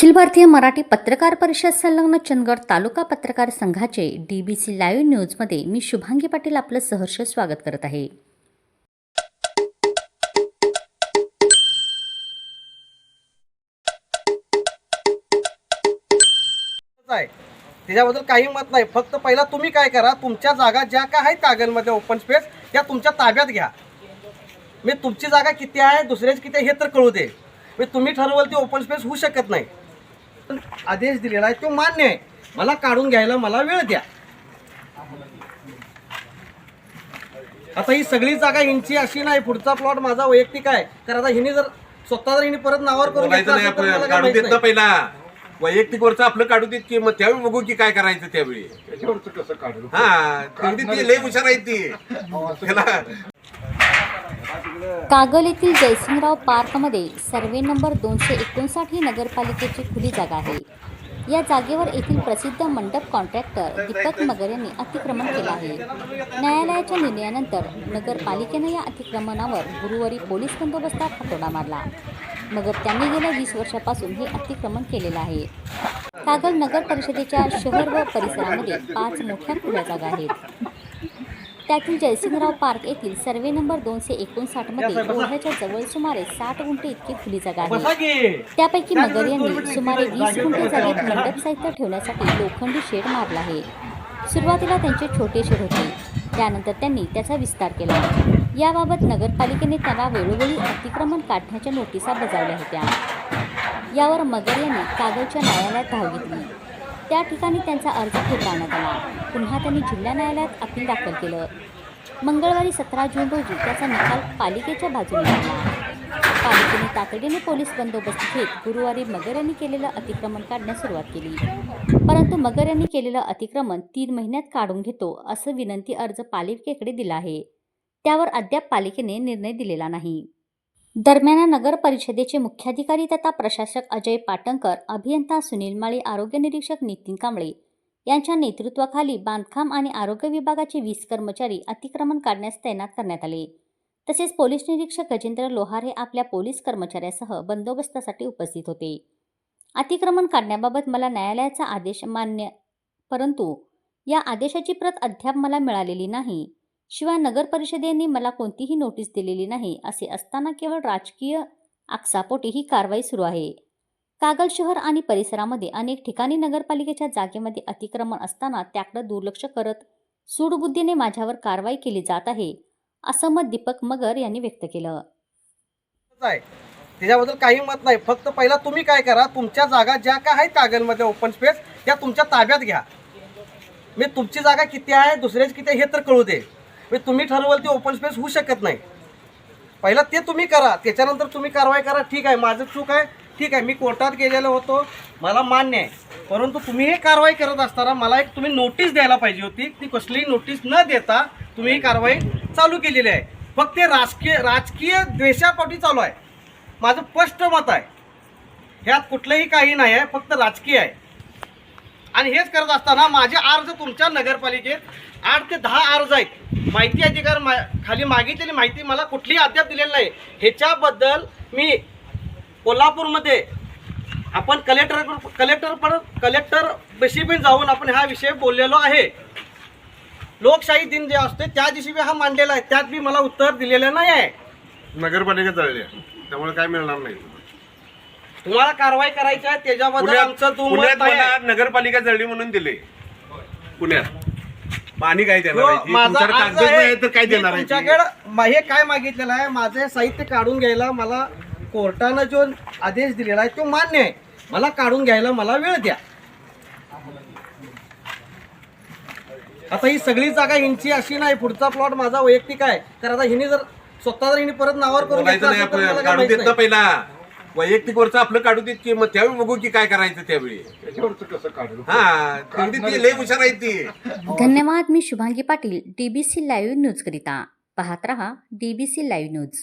अखिल भारतीय मराठी पत्रकार परिषद संलग्न चंदगड तालुका पत्रकार संघाचे डी बी सी लाईव्ह न्यूजमध्ये मी शुभांगी पाटील आपलं सहर्ष स्वागत करत आहे. त्याच्याबद्दल काही मत नाही. फक्त पहिला तुम्ही काय करा तुमच्या जागा ज्या काय आहेत कागलमध्ये ओपन स्पेस त्या तुमच्या ताब्यात घ्या. मी तुमची जागा किती आहे दुसऱ्याची किती आहे हे तर कळू दे. मी तुम्ही ठरवल ती ओपन स्पेस होऊ शकत नाही. आदेश दिलेला आहे तो मान्य आहे. मला काढून घ्यायला मला वेळ द्या. आता ही सगळी जागा हिंची अशी नाही पुढचा प्लॉट माझा वैयक्तिक आहे. कारण आता हिने जर स्वतः जर हिने परत नावावर करून बोलायचं घेतलं नाही असेल तर मला आपण काय काढून माहीत देत ना नाही. पहिला. वैयक्तिक वरचं आपलं काढू देत की मग त्यावेळी बघू की काय करायचं त्यावेळी. हा तेवढी ती लई हुशार आहे ती. त्याला कागल येथील जयसिंगराव पार्कमध्ये सर्वे नंबर दोनशे एकोणसाठ ही नगरपालिकेची खुली जागा आहे. या जागेवर येथील प्रसिद्ध मंडप कॉन्ट्रॅक्टर दीपक मगर यांनी अतिक्रमण केलं आहे. न्यायालयाच्या निर्णयानंतर नगरपालिकेनं या अतिक्रमणावर गुरुवारी पोलीस बंदोबस्तात हातोडा मारला. मगर त्यांनी गेल्या वीस वर्षापासून हे अतिक्रमण केलेलं आहे. कागल नगर परिषदेच्या शहर व परिसरामध्ये पाच मोठ्या खुल्या जागा आहेत. त्यातील जयसिंगराव पार्क येथील सर्वे नंबर दोनशे एकोणसाठमध्ये ओढ्याच्या जवळ सुमारे साठ गुंठे इतकी खुली जागा आहे त्यापैकी मगर यांनी सुमारे वीस गुंठे जागेत मंडप साहित्य ठेवण्यासाठी लोखंडी शेड मारला आहे. सुरुवातीला त्यांचे छोटे शेड होते. त्यानंतर त्यांनी त्याचा विस्तार केला. याबाबत नगरपालिकेने त्यांना वेळोवेळी अतिक्रमण काढण्याच्या नोटिसा बजावल्या होत्या. यावर मगर यांनी कागलच्या न्यायालयात धाव घेतली. त्या ठिकाणी त्यांचा अर्ज फेटाळण्यात आला. पुन्हा त्यांनी जिल्हा न्यायालयात अपील दाखल केलं. मंगळवारी सतरा जून रोजी त्याचा निकाल पालिकेच्या बाजूने आला पालिकेने तातडीने पोलीस बंदोबस्त घेत गुरुवारी मगर यांनी केलेलं अतिक्रमण काढण्यास सुरुवात केली. परंतु मगर यांनी केलेलं अतिक्रमण तीन महिन्यात काढून घेतो असं विनंती अर्ज पालिकेकडे दिला आहे. त्यावर अद्याप पालिकेने निर्णय दिलेला नाही. दरम्यान नगर परिषदेचे मुख्याधिकारी तथा प्रशासक अजय पाटणकर अभियंता सुनील माळी आरोग्य निरीक्षक नितीन कांबळे यांच्या नेतृत्वाखाली बांधकाम आणि आरोग्य विभागाचे वीस कर्मचारी अतिक्रमण काढण्यास तैनात करण्यात आले. तसेच पोलीस निरीक्षक गजेंद्र लोहार हे आपल्या पोलीस कर्मचाऱ्यासह बंदोबस्तासाठी उपस्थित होते. अतिक्रमण काढण्याबाबत मला न्यायालयाचा आदेश मान्य परंतु या आदेशाची प्रत अद्याप मला मिळालेली नाही. शिवाय नगर परिषदेने मला कोणतीही नोटीस दिलेली नाही असे असताना केवळ राजकीय आकसापोटी ही कारवाई सुरू आहे. कागल शहर आणि परिसरामध्ये अनेक ठिकाणी नगरपालिकेच्या जागेमध्ये अतिक्रमण असताना त्याकडे दुर्लक्ष करत सूडबुद्धीने माझ्यावर कारवाई केली जात आहे असं मत दीपक मगर यांनी व्यक्त केलं. आहे. त्याच्याबद्दल काही मत नाही. फक्त पहिला तुम्ही काय करा तुमच्या जागा ज्या काय आहेत कागलमध्ये ओपन स्पेस त्या तुमच्या ताब्यात घ्या. मी तुमची जागा किती आहे दुसऱ्याची किती आहे हे तर कळू दे. म्हणजे तुम्ही ठरवाल ते ओपन स्पेस होऊ शकत नाही. पहिला ते तुम्ही करा त्याच्यानंतर तुम्ही कारवाई करा ठीक आहे माझं चूक आहे ठीक आहे मी कोर्टात गेलेलो होतो मला मान्य आहे. परंतु तुम्ही हे कारवाई करत असताना मला एक तुम्ही नोटीस द्यायला पाहिजे होती ती कसलीही नोटीस न देता तुम्ही ही कारवाई चालू केलेली आहे. फक्त ते राजकीय राजकीय द्वेषापोटी चालू आहे. माझं स्पष्ट मत आहे. ह्यात कुठलंही काही नाही आहे फक्त राजकीय आहे. आणि हेच करत असताना माझे अर्ज तुमच्या नगरपालिकेत आठ ते दहा अर्ज आहेत. माहिती अधिकार मा खाली मागितलेली माहिती मला कुठलीही अद्याप दिलेली नाही. ह्याच्याबद्दल मी कोल्हापूरमध्ये आपण कलेक्टर कलेक्टर पण कलेक्टर बशी जाऊन आपण हा विषय बोललेलो आहे. लोकशाही दिन जे असते त्या दिवशी मी हा मांडलेला आहे. त्यात मी मला उत्तर दिलेलं नाही आहे. नगरपालिका जळली त्यामुळे काय मिळणार नाही. तुम्हाला कारवाई करायची आहे त्याच्याबद्दल आमचं मला आहे. नगरपालिका जळली म्हणून दिले पुण्यात पाणी काय देणार हो, आहे ती? माझा तुमच्याकडे अर्ज कागदच नाही आहे तर काय मी देणार आहे ती? तुमच्याकडे मा- हे काय मागितलेलं आहे माझं हे साहित्य काढून घ्यायला मला कोर्टानं जो आदेश दिलेला आहे तो मान्य आहे मला काढून घ्यायला मला वेळ द्या आता ही सगळी जागा हिंची अशी नाही पुढचा प्लॉट माझा वैयक्तिक आहे कारण आता हिने जर स्वतः जर हिने परत नावावर करून बोलायचं घेतलं नाही असेल तर मला आपण काय काढून माहीत देत ना नाही. पहिला वैयक्तिक वरचं आपलं काढू देत की मग त्यावेळी बघू की काय करायचं त्यावेळी. हा तेवढी ती लई हुशार आहे ती. धन्यवाद मी Shubhangi Patil D B C live न्यूजकरिता पाहत रहा D B C live news